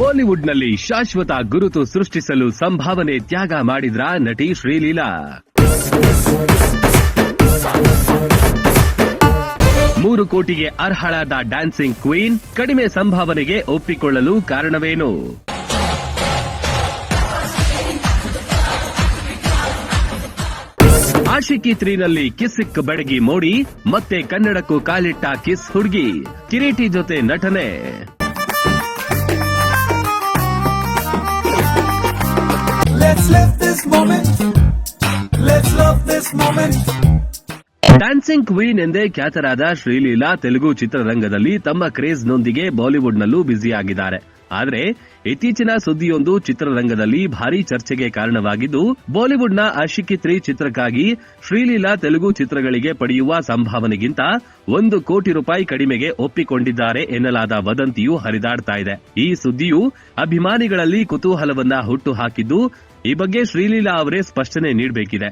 ಬಾಲಿವುಡ್ನಲ್ಲಿ ಶಾಶ್ವತ ಗುರುತು ಸೃಷ್ಟಿಸಲು ಸಂಭಾವನೆ ತ್ಯಾಗ ಮಾಡಿದ್ರ ನಟಿ ಶ್ರೀಲೀಲಾ? ಮೂರು ಕೋಟಿಗೆ ಅರ್ಹಳಾದ ಡ್ಯಾನ್ಸಿಂಗ್ ಕ್ವೀನ್ ಕಡಿಮೆ ಸಂಭಾವನೆಗೆ ಒಪ್ಪಿಕೊಳ್ಳಲು ಕಾರಣವೇನು? ಆಶಿಕಿ ತ್ರೀನಲ್ಲಿ ಕಿಸ್ಸಿಕ್ ಬಡಗಿ ಮೋಡಿ, ಮತ್ತೆ ಕನ್ನಡಕ್ಕೂ ಕಾಲಿಟ್ಟ ಕಿಸ್ ಹುಡುಗಿ, ಕಿರೀಟಿ ಜೊತೆ ನಟನೆ. Let's live this moment. Let's love this moment. Dancing queen ಎಂದೇ ಖ್ಯಾತರಾದ ಶ್ರೀಲೀಲಾ ತೆಲುಗು ಚಿತ್ರರಂಗದಲ್ಲಿ ತಮ್ಮ ಕ್ರೇಜ್ ನೊಂದಿಗೆ ಬಾಲಿವುಡ್ ಬಾಲಿವುಡ್ನಲ್ಲೂ ಬ್ಯುಸಿಯಾಗಿದ್ದಾರೆ ಆದರೆ, ಇತ್ತೀಚಿನ ಸುದ್ದಿಯೊಂದು ಚಿತ್ರರಂಗದಲ್ಲಿ ಭಾರಿ ಚರ್ಚೆಗೆ ಕಾರಣವಾಗಿದ್ದು, ಬಾಲಿವುಡ್ನ ಆಶಿಕಿ ತ್ರೀ ಚಿತ್ರಕ್ಕಾಗಿ ಶ್ರೀಲೀಲಾ ತೆಲುಗು ಚಿತ್ರಗಳಿಗೆ ಪಡೆಯುವ ಸಂಭಾವನೆಗಿಂತ ಒಂದು ಕೋಟಿ ರೂಪಾಯಿ ಕಡಿಮೆಗೆ ಒಪ್ಪಿಕೊಂಡಿದ್ದಾರೆ ಎನ್ನಲಾದ ವದಂತಿಯು ಹರಿದಾಡ್ತಾ ಇದೆ ಈ ಸುದ್ದಿಯು ಅಭಿಮಾನಿಗಳಲ್ಲಿ ಕುತೂಹಲವನ್ನ ಹುಟ್ಟು ಹಾಕಿದ್ದು ಈ ಬಗ್ಗೆ ಶ್ರೀಲೀಲಾ ಅವರೇ ಸ್ಪಷ್ಟನೆ ನೀಡಬೇಕಿದೆ.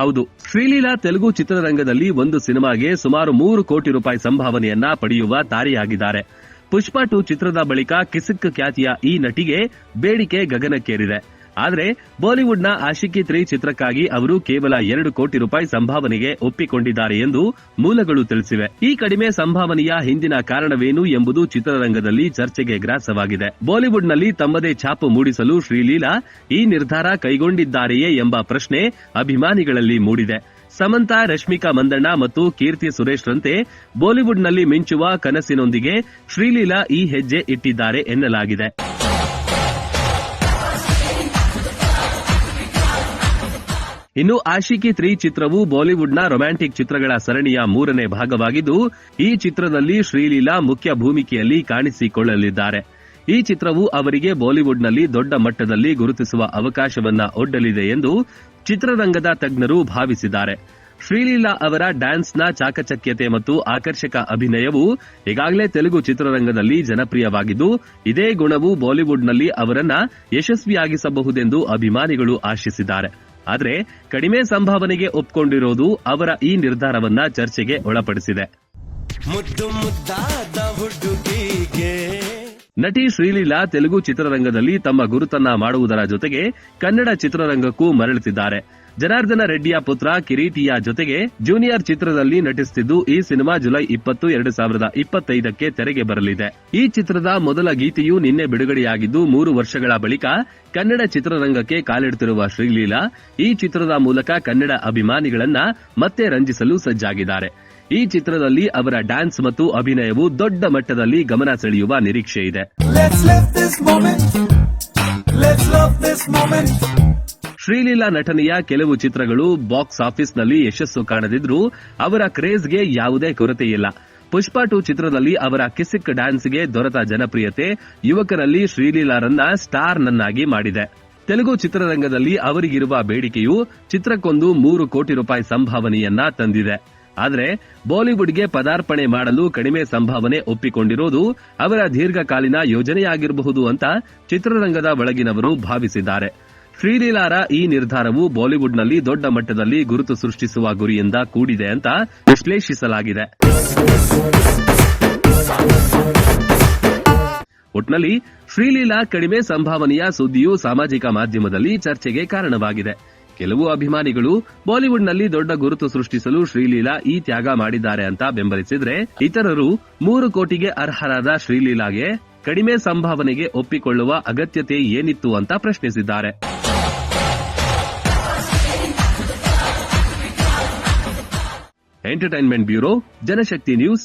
ಹೌದು, ಶ್ರೀಲೀಲಾ ತೆಲುಗು ಚಿತ್ರರಂಗದಲ್ಲಿ ಒಂದು ಸಿನಿಮಾಗೆ ಸುಮಾರು ಮೂರು ಕೋಟಿ ರೂಪಾಯಿ ಸಂಭಾವನೆಯನ್ನ ಪಡೆಯುವ ತಾರೆಯಾಗಿದ್ದಾರೆ ಪುಷ್ಪ ಟು ಚಿತ್ರದ ಬಳಿಕ ಕಿಸಿಕ್ ಖ್ಯಾತಿಯ ಈ ನಟಿಗೆ ಬೇಡಿಕೆ ಗಗನಕ್ಕೇರಿದೆ. ಆದರೆ ಬಾಲಿವುಡ್ನ ಆಶಿಕಿ ತ್ರೀ ಚಿತ್ರಕ್ಕಾಗಿ ಅವರು ಕೇವಲ ಎರಡು ಕೋಟಿ ರೂಪಾಯಿ ಸಂಭಾವನೆಗೆ ಒಪ್ಪಿಕೊಂಡಿದ್ದಾರೆ ಎಂದು ಮೂಲಗಳು ತಿಳಿಸಿವೆ. ಈ ಕಡಿಮೆ ಸಂಭಾವನೆಯ ಹಿಂದಿನ ಕಾರಣವೇನು ಎಂಬುದು ಚಿತ್ರರಂಗದಲ್ಲಿ ಚರ್ಚೆಗೆ ಗ್ರಾಸವಾಗಿದೆ. ಬಾಲಿವುಡ್ನಲ್ಲಿ ತಮ್ಮದೇ ಛಾಪು ಮೂಡಿಸಲು ಶ್ರೀಲೀಲಾ ಈ ನಿರ್ಧಾರ ಕೈಗೊಂಡಿದ್ದಾರೆಯೇ ಎಂಬ ಪ್ರಶ್ನೆ ಅಭಿಮಾನಿಗಳಲ್ಲಿ ಮೂಡಿದೆ. ಸಮಂತಾ, ರಶ್ಮಿಕಾ ಮಂದಣ್ಣ ಮತ್ತು ಕೀರ್ತಿ ಸುರೇಶ್ರಂತೆ ಬಾಲಿವುಡ್ನಲ್ಲಿ ಮಿಂಚುವ ಕನಸಿನೊಂದಿಗೆ ಶ್ರೀಲೀಲಾ ಈ ಹೆಜ್ಜೆ ಇಟ್ಟಿದ್ದಾರೆ ಎನ್ನಲಾಗಿದೆ. ಇನ್ನು ಆಶಿಕಿ ತ್ರೀ ಚಿತ್ರವು ಬಾಲಿವುಡ್ನ ರೊಮ್ಯಾಂಟಿಕ್ ಚಿತ್ರಗಳ ಸರಣಿಯ ಮೂರನೇ ಭಾಗವಾಗಿದ್ದು, ಈ ಚಿತ್ರದಲ್ಲಿ ಶ್ರೀಲೀಲಾ ಮುಖ್ಯ ಭೂಮಿಕೆಯಲ್ಲಿ ಕಾಣಿಸಿಕೊಳ್ಳಲಿದ್ದಾರೆ. ಈ ಚಿತ್ರವು ಅವರಿಗೆ ಬಾಲಿವುಡ್ನಲ್ಲಿ ದೊಡ್ಡ ಮಟ್ಟದಲ್ಲಿ ಗುರುತಿಸುವ ಅವಕಾಶವನ್ನ ಒಡ್ಡಲಿದೆ ಎಂದು ಚಿತ್ರರಂಗದ ತಜ್ಞರು ಭಾವಿಸಿದ್ದಾರೆ. ಶ್ರೀಲೀಲಾ ಅವರ ಡ್ಯಾನ್ಸ್ನ ಚಾಕಚಕ್ಯತೆ ಮತ್ತು ಆಕರ್ಷಕ ಅಭಿನಯವು ಈಗಾಗಲೇ ತೆಲುಗು ಚಿತ್ರರಂಗದಲ್ಲಿ ಜನಪ್ರಿಯವಾಗಿದ್ದು, ಇದೇ ಗುಣವು ಬಾಲಿವುಡ್ನಲ್ಲಿ ಅವರನ್ನ ಯಶಸ್ವಿಯಾಗಿಸಬಹುದೆಂದು ಅಭಿಮಾನಿಗಳು ಆಶಿಸಿದ್ದಾರೆ. ಆದರೆ ಕಡಿಮೆ ಸಂಭಾವನೆಗೆ ಒಪ್ಕೊಂಡಿರೋದು ಅವರ ಈ ನಿರ್ಧಾರವನ್ನ ಚರ್ಚೆಗೆ ಒಳಪಡಿಸಿದೆ. ಮುದ್ದು ಮುದ್ದಾದ ಹುಡುಗಿಗೆ. ನಟಿ ಶ್ರೀಲೀಲಾ ತೆಲುಗು ಚಿತ್ರರಂಗದಲ್ಲಿ ತಮ್ಮ ಗುರುತನ್ನ ಮಾಡುವುದರ ಜೊತೆಗೆ ಕನ್ನಡ ಚಿತ್ರರಂಗಕ್ಕೂ ಮರಳುತ್ತಿದ್ದಾರೆ. ಜನಾರ್ದನ ರೆಡ್ಡಿಯ ಪುತ್ರ ಕಿರೀಟಿಯ ಜೊತೆಗೆ ಜೂನಿಯರ್ ಚಿತ್ರದಲ್ಲಿ ನಟಿಸುತ್ತಿದ್ದು ಈ ಸಿನಿಮಾ ಜುಲೈ ಇಪ್ಪತ್ತು, ಎರಡು ಸಾವಿರದ ಇಪ್ಪತ್ತೈದಕ್ಕೆ ತೆರೆಗೆ ಬರಲಿದೆ. ಈ ಚಿತ್ರದ ಮೊದಲ ಗೀತೆಯು ನಿನ್ನೆ ಬಿಡುಗಡೆಯಾಗಿದ್ದು ಮೂರು ವರ್ಷಗಳ ಬಳಿಕ ಕನ್ನಡ ಚಿತ್ರರಂಗಕ್ಕೆ ಕಾಲಿಡುತ್ತಿರುವ ಶ್ರೀಲೀಲಾ ಈ ಚಿತ್ರದ ಮೂಲಕ ಕನ್ನಡ ಅಭಿಮಾನಿಗಳನ್ನ ಮತ್ತೆ ರಂಜಿಸಲು ಸಜ್ಜಾಗಿದ್ದಾರೆ. ಈ ಚಿತ್ರದಲ್ಲಿ ಅವರ ಡ್ಯಾನ್ಸ್ ಮತ್ತು ಅಭಿನಯವು ದೊಡ್ಡ ಮಟ್ಟದಲ್ಲಿ ಗಮನ ಸೆಳೆಯುವ ನಿರೀಕ್ಷೆ ಇದೆ. ಶ್ರೀಲೀಲಾ ನಟನೆಯ ಕೆಲವು ಚಿತ್ರಗಳು ಬಾಕ್ಸ್ ಆಫೀಸ್ನಲ್ಲಿ ಯಶಸ್ಸು ಕಾಣದಿದ್ರೂ ಅವರ ಕ್ರೇಜ್ಗೆ ಯಾವುದೇ ಕೊರತೆಯಿಲ್ಲ. ಪುಷ್ಪಾ ಟು ಚಿತ್ರದಲ್ಲಿ ಅವರ ಕಿಸಿಕ್ ಡ್ಯಾನ್ಸ್ಗೆ ದೊರೆತ ಜನಪ್ರಿಯತೆ ಯುವಕರಲ್ಲಿ ಶ್ರೀಲೀಲಾರನ್ನ ಸ್ಟಾರ್ನನ್ನಾಗಿ ಮಾಡಿದೆ. ತೆಲುಗು ಚಿತ್ರರಂಗದಲ್ಲಿ ಅವರಿಗಿರುವ ಬೇಡಿಕೆಯು ಚಿತ್ರಕ್ಕೊಂದು ಮೂರು ಕೋಟಿ ರೂಪಾಯಿ ಸಂಭಾವನೆಯನ್ನ ತಂದಿದೆ. ಆದರೆ ಬಾಲಿವುಡ್ಗೆ ಪದಾರ್ಪಣೆ ಮಾಡಲು ಕಡಿಮೆ ಸಂಭಾವನೆ ಒಪ್ಪಿಕೊಂಡಿರೋದು ಅವರ ದೀರ್ಘಕಾಲೀನ ಯೋಜನೆಯಾಗಿರಬಹುದು ಅಂತ ಚಿತ್ರರಂಗದ ಒಳಗಿನವರು ಭಾವಿಸಿದ್ದಾರೆ. ಶ್ರೀಲೀಲಾರ ಈ ನಿರ್ಧಾರವು ಬಾಲಿವುಡ್ನಲ್ಲಿ ದೊಡ್ಡ ಮಟ್ಟದಲ್ಲಿ ಗುರುತು ಸೃಷ್ಟಿಸುವ ಗುರಿಯಿಂದ ಕೂಡಿದೆ ಅಂತ ವಿಶ್ಲೇಷಿಸಲಾಗಿದೆ. ಒಟ್ನಲ್ಲಿ ಶ್ರೀಲೀಲಾ ಕಡಿಮೆ ಸಂಭಾವನೆಯ ಸುದ್ದಿಯು ಸಾಮಾಜಿಕ ಮಾಧ್ಯಮದಲ್ಲಿ ಚರ್ಚೆಗೆ ಕಾರಣವಾಗಿದೆ. ಕೆಲವು ಅಭಿಮಾನಿಗಳು ಬಾಲಿವುಡ್ನಲ್ಲಿ ದೊಡ್ಡ ಗುರುತು ಸೃಷ್ಟಿಸಲು ಶ್ರೀಲೀಲಾ ಈ ತ್ಯಾಗ ಮಾಡಿದ್ದಾರೆ ಅಂತ ಬೆಂಬಲಿಸಿದ್ರೆ ಇತರರು ಮೂರು ಕೋಟಿಗೆ ಅರ್ಹರಾದ ಶ್ರೀಲೀಲಾಗೆ ಕಡಿಮೆ ಸಂಭಾವನೆಗೆ ಒಪ್ಪಿಕೊಳ್ಳುವ ಅಗತ್ಯತೆ ಏನಿತ್ತು ಅಂತ ಪ್ರಶ್ನಿಸಿದ್ದಾರೆ. ಎಂಟರ್ಟೈನ್ಮೆಂಟ್ ಬ್ಯೂರೋ, ಜನಶಕ್ತಿ ನ್ಯೂಸ್